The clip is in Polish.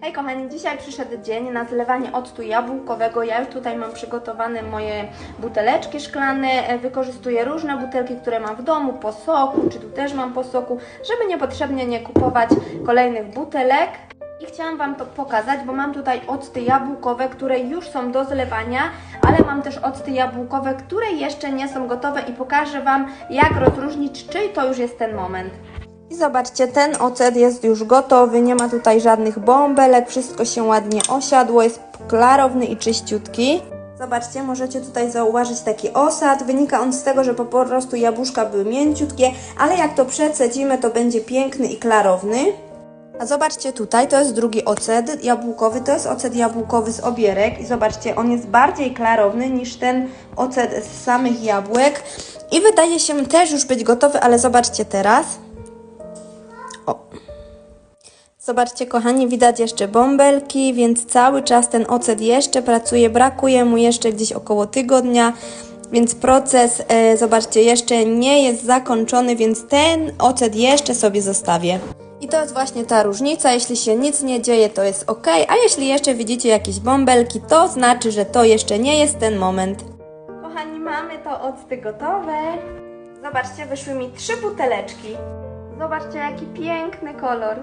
Hej kochani, dzisiaj przyszedł dzień na zlewanie octu jabłkowego. Ja już tutaj mam przygotowane moje buteleczki szklane. E, Wykorzystuję różne butelki, które mam w domu, po soku, czy tu też mam po soku, żeby niepotrzebnie nie kupować kolejnych butelek. I chciałam Wam to pokazać, bo mam tutaj octy jabłkowe, które już są do zlewania, ale mam też octy jabłkowe, które jeszcze nie są gotowe i pokażę Wam, jak rozróżnić, czy to już jest ten moment. I zobaczcie, ten ocet jest już gotowy, nie ma tutaj żadnych bąbelek, wszystko się ładnie osiadło, jest klarowny i czyściutki. Zobaczcie, możecie tutaj zauważyć taki osad. Wynika on z tego, że po prostu jabłuszka były mięciutkie, ale jak to przecedzimy, to będzie piękny i klarowny. A zobaczcie tutaj, to jest drugi ocet jabłkowy, to jest ocet jabłkowy z obierek i zobaczcie, on jest bardziej klarowny niż ten ocet z samych jabłek i wydaje się też już być gotowy, ale zobaczcie teraz. O. Zobaczcie, kochani, widać jeszcze bąbelki, więc cały czas ten ocet jeszcze pracuje. Brakuje mu jeszcze gdzieś około tygodnia, więc proces, e, zobaczcie, jeszcze nie jest zakończony, więc ten ocet jeszcze sobie zostawię. I to jest właśnie ta różnica. Jeśli się nic nie dzieje, to jest ok, a jeśli jeszcze widzicie jakieś bąbelki, to znaczy, że to jeszcze nie jest ten moment. Kochani, mamy to octy gotowe. Zobaczcie, wyszły mi trzy buteleczki. Zobaczcie, jaki piękny kolor.